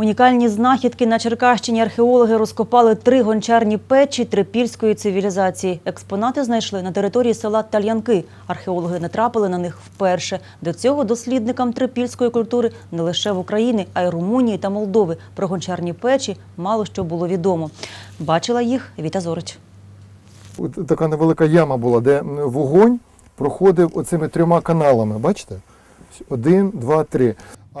Унікальні знахідки на Черкащині археологи розкопали три гончарні печі трипільської цивілізації. Експонати знайшли на території села Тальянки. Археологи натрапили на них вперше. До цього дослідникам трипільської культури не лише в Україні, а й Румунії та Молдови. Про гончарні печі мало що було відомо. Бачила їх Віта Зорич. Така невелика яма була, де вогонь проходив оцими трьома каналами. Бачите? Один, два, три.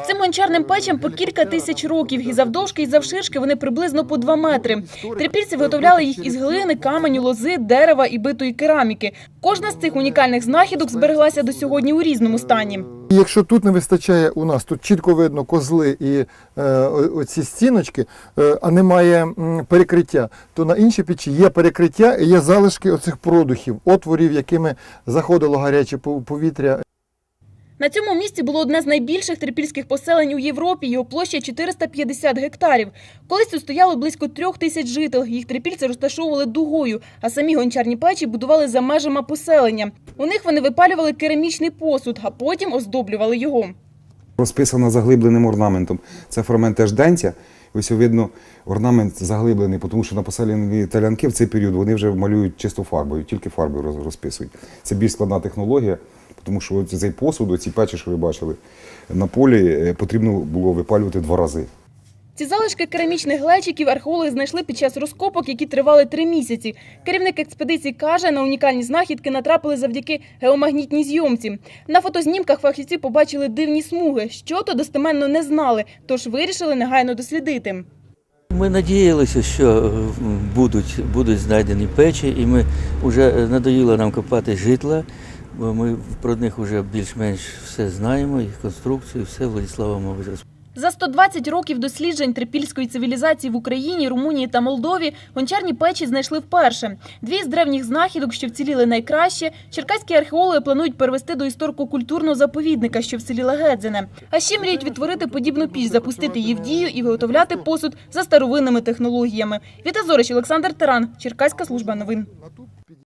Цим гончарним печам по кілька тисяч років. І завдовжки, і завширшки вони приблизно по два метри. Трипільці виготовляли їх із глини, каменю, лози, дерева і битої кераміки. Кожна з цих унікальних знахідок збереглася до сьогодні у різному стані. Якщо тут не вистачає у нас, тут чітко видно козли і е, оці стіночки, е, а немає перекриття, то на іншій печі є перекриття і є залишки оцих продухів, отворів, якими заходило гаряче пов- повітря. На цьому місці було одне з найбільших трипільських поселень у Європі. Його площа 450 гектарів. Колись тут стояло близько трьох тисяч жителів. Їх трипільці розташовували дугою, а самі гончарні печі будували за межами поселення. У них вони випалювали керамічний посуд, а потім оздоблювали його. Розписана заглибленим орнаментом. Це фрагмент теж денця. Ось видно, орнамент заглиблений, тому що на поселенні талянки в цей період вони вже малюють чисто фарбою, тільки фарбою розписують. Це більш складна технологія, тому що цей посуд, ці печі, що ви бачили, на полі е, потрібно було випалювати два рази. Ці залишки керамічних глечиків археологи знайшли під час розкопок, які тривали три місяці. Керівник експедиції каже, на унікальні знахідки натрапили завдяки геомагнітній зйомці. На фотознімках фахівці побачили дивні смуги. Що то достеменно не знали, тож вирішили негайно дослідити. Ми надіялися, що е, будуть, будуть знайдені печі, і ми вже е, надоїло нам копати житла, бо ми про них вже більш-менш все знаємо, їх конструкцію, все Владислава розповідає. За 120 років досліджень трипільської цивілізації в Україні, Румунії та Молдові гончарні печі знайшли вперше. Дві з древніх знахідок, що вціліли найкраще, черкаські археологи планують перевести до історико-культурного заповідника, що в селі Легедзине. А ще мріють відтворити подібну піч, запустити її в дію і виготовляти посуд за старовинними технологіями. Віта Зорич, Олександр Таран, Черкаська служба новин.